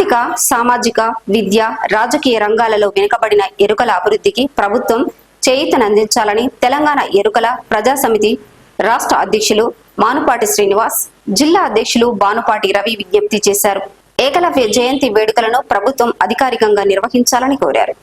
ఆర్థిక సామాజిక విద్య రాజకీయ రంగాలలో వెనుకబడిన ఎరుకల అభివృద్ధికి ప్రభుత్వం చేయితనందించాలని తెలంగాణ ఎరుకల ప్రజా సమితి రాష్ట్ర అధ్యక్షులు మానుపాటి శ్రీనివాస్ జిల్లా అధ్యక్షులు బానుపాటి రవి విజ్ఞప్తి చేశారు. ఏకలవ్య జయంతి వేడుకలను ప్రభుత్వం అధికారికంగా నిర్వహించాలని కోరారు.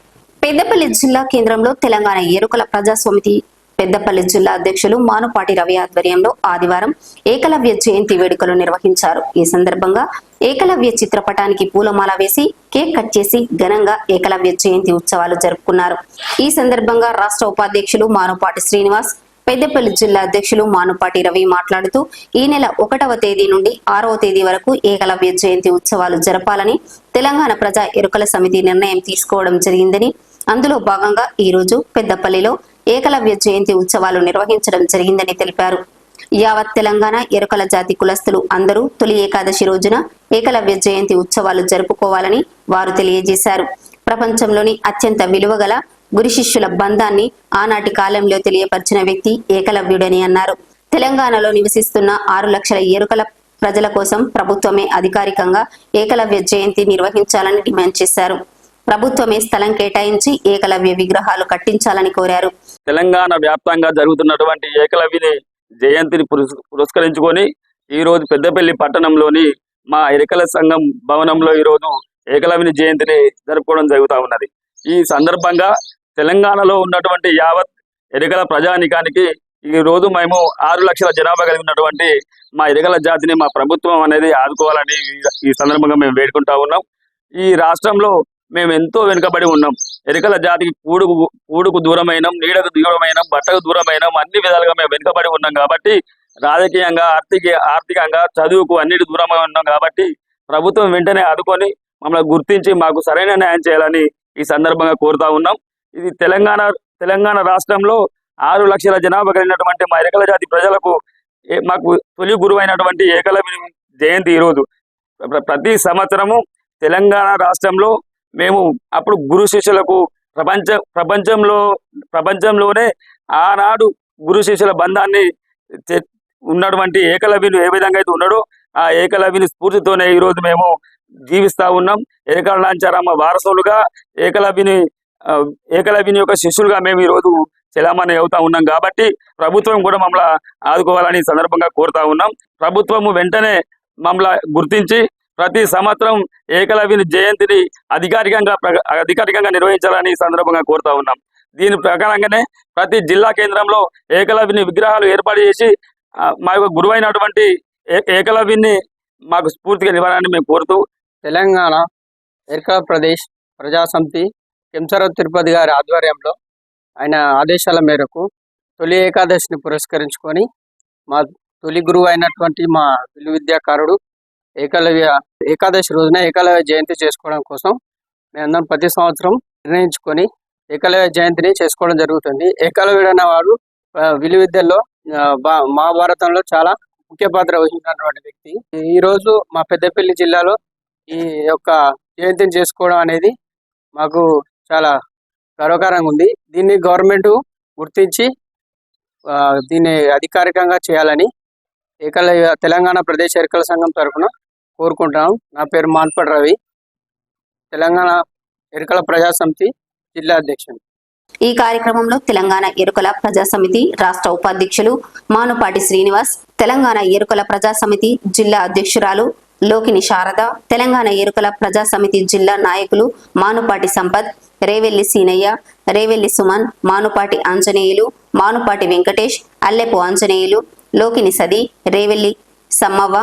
పెద్దపల్లి జిల్లా కేంద్రంలో తెలంగాణ ఎరుకల ప్రజా సమితి పెద్దపల్లి జిల్లా అధ్యక్షులు మానుపాటి రవి ఆధ్వర్యంలో ఆదివారం ఏకలవ్య జయంతి వేడుకలు నిర్వహించారు. ఈ సందర్భంగా ఏకలవ్య చిత్రపటానికి పూలమాల వేసి కేక్ కట్ చేసి ఘనంగా ఏకలవ్య జయంతి ఉత్సవాలు జరుపుకున్నారు. ఈ సందర్భంగా రాష్ట్ర ఉపాధ్యక్షులు మానుపాటి శ్రీనివాస్ పెద్దపల్లి జిల్లా అధ్యక్షులు మానుపాటి రవి మాట్లాడుతూ ఈ నెల ఒకటవ తేదీ నుండి ఆరవ తేదీ వరకు ఏకలవ్య జయంతి ఉత్సవాలు జరపాలని తెలంగాణ ప్రజా ఎరుకల సమితి నిర్ణయం తీసుకోవడం జరిగిందని అందులో భాగంగా ఈ రోజు పెద్దపల్లిలో ఏకలవ్య జయంతి ఉత్సవాలు నిర్వహించడం జరిగిందని తెలిపారు. యావత్ తెలంగాణ ఎరుకల జాతి కులస్తులు అందరూ తొలి ఏకాదశి రోజున ఏకలవ్య జయంతి ఉత్సవాలు జరుపుకోవాలని వారు తెలియజేశారు. ప్రపంచంలోని అత్యంత విలువగల గురు శిష్యుల బంధాన్ని ఆనాటి కాలంలో తెలియపరిచిన వ్యక్తి ఏకలవ్యుడని అన్నారు. తెలంగాణలో నివసిస్తున్న ఆరు లక్షల ఎరుకల ప్రజల కోసం ప్రభుత్వమే అధికారికంగా ఏకలవ్య జయంతి నిర్వహించాలని డిమాండ్ చేశారు. ప్రభుత్వమే స్థలం కేటాయించి ఏకలవ్య విగ్రహాలు కట్టించాలని కోరారు. తెలంగాణ వ్యాప్తంగా జరుగుతున్నటువంటి ఏకలవ్యని జయంతిని పురస్- పురస్కరించుకొని ఈ రోజు పెద్దపల్లి పట్టణంలోని మా ఎరికల సంఘం భవనంలో ఈ రోజు ఏకలవ్యుని జయంతిని జరుపుకోవడం జరుగుతూ ఉన్నది. ఈ సందర్భంగా తెలంగాణలో ఉన్నటువంటి యావత్ ఎరికల ప్రజానికానికి ఈ రోజు మేము ఆరు లక్షల జనాభా కలిగి ఉన్నటువంటి మా ఎరగల జాతిని మా ప్రభుత్వం అనేది ఆదుకోవాలని ఈ సందర్భంగా మేము వేడుకుంటా ఉన్నాం. ఈ రాష్ట్రంలో మేము ఎంతో వెనుకబడి ఉన్నాం. ఎరికల జాతికి కూడుకు కూడుకు దూరమైన నీడకు దూరమైన బట్టకు దూరమైన అన్ని విధాలుగా మేము వెనుకబడి ఉన్నాం కాబట్టి రాజకీయంగా ఆర్థిక ఆర్థికంగా చదువుకు అన్నిటి దూరంగా ఉన్నాం కాబట్టి ప్రభుత్వం వెంటనే ఆదుకొని మమ్మల్ని గుర్తించి మాకు సరైన న్యాయం చేయాలని ఈ సందర్భంగా కోరుతా ఉన్నాం. ఇది తెలంగాణ తెలంగాణ రాష్ట్రంలో ఆరు లక్షల జనాభా కలిగినటువంటి మా ఎరకల జాతి ప్రజలకు మాకు తొలి గురువైనటువంటి ఏకలవ్య జయంతి ఈరోజు. ప్రతి సంవత్సరము తెలంగాణ రాష్ట్రంలో మేము అప్పుడు గురు శిష్యులకు ప్రపంచ ప్రపంచంలో ప్రపంచంలోనే ఆనాడు గురు శిష్యుల బంధాన్ని ఉన్నటువంటి ఏకలవ్యులు ఏ విధంగా అయితే ఉన్నాడో ఆ ఏకలవ్యుని స్ఫూర్తితోనే ఈ రోజు మేము జీవిస్తూ ఉన్నాం. ఏకలాంచారమ్మ వారసులుగా ఏకలవ్యుని ఏకలవ్యుని యొక్క శిష్యులుగా మేము ఈ రోజు చలామణి అవుతా ఉన్నాం కాబట్టి ప్రభుత్వం కూడా మమ్మల్ని ఆదుకోవాలని సందర్భంగా కోరుతా ఉన్నాం. ప్రభుత్వము వెంటనే మమ్మల్ని గుర్తించి ప్రతి సంవత్సరం ఏకలవ్యుని జయంతిని అధికారికంగా ప్ర- అధికారికంగా నిర్వహించాలని సందర్భంగా కోరుతా ఉన్నాం. దీని ప్రకారంగానే ప్రతి జిల్లా కేంద్రంలో ఏకలవ్యుని విగ్రహాలు ఏర్పాటు చేసి మా యొక్క గురువైనటువంటి ఏ- ఏకలవ్యుని మాకు స్ఫూర్తిగా ఇవ్వాలని మేము కోరుతూ తెలంగాణ ఏర్కల ప్రదేశ్ ప్రజాసమితి కెంసర తిరుపతి గారి ఆధ్వర్యంలో ఆయన ఆదేశాల మేరకు తొలి ఏకాదశిని పురస్కరించుకొని మా తొలి గురువు అయినటువంటి మా విలువిద్యాకారుడు ఏకలవ్య ఏకాదశి రోజున ఏకలవ్య జయంతి చేసుకోవడం కోసం మేమందరం ప్రతి సంవత్సరం నిర్ణయించుకొని ఏకలవ్య జయంతిని చేసుకోవడం జరుగుతుంది. ఏకలవ్యుడు అనేవాడు విలువిద్యల్లో మహాభారతంలో చాలా ముఖ్య పాత్ర వహించినటువంటి వ్యక్తి. ఈ రోజు మా పెద్దపల్లి జిల్లాలో ఈ యొక్క జయంతిని చేసుకోవడం అనేది మాకు చాలా గర్వకారంగా ఉంది. దీన్ని గవర్నమెంట్ గుర్తించి దీన్ని అధికారికంగా చేయాలని ఏకలవ్య తెలంగాణ ప్రదేశ్ ఎరుకల సంఘం తరఫున కోరుకుంటున్నాం. నా పేరు మాన్పడ్ రవి. తెలంగాణ ఎరుకల ప్రజా సమితి జిల్లా అధ్యక్షుడు ఈ కార్యక్రమంలో తెలంగాణ ఎరుకల ప్రజా సమితి రాష్ట్ర ఉపాధ్యక్షులు మానుపాటి శ్రీనివాస్ తెలంగాణ ఎరుకల ప్రజా సమితి జిల్లా అధ్యక్షురాలు లోకిని శారద తెలంగాణ ఎరుకల ప్రజా సమితి జిల్లా నాయకులు మానుపాటి సంపత్ రేవెల్లి సీనయ్య రేవెల్లి సుమన్ మానుపాటి ఆంజనేయులు మానుపాటి వెంకటేష్ అల్లెపు ఆంజనేయులు లోకిని సది రేవెల్లి సమ్మవ్వ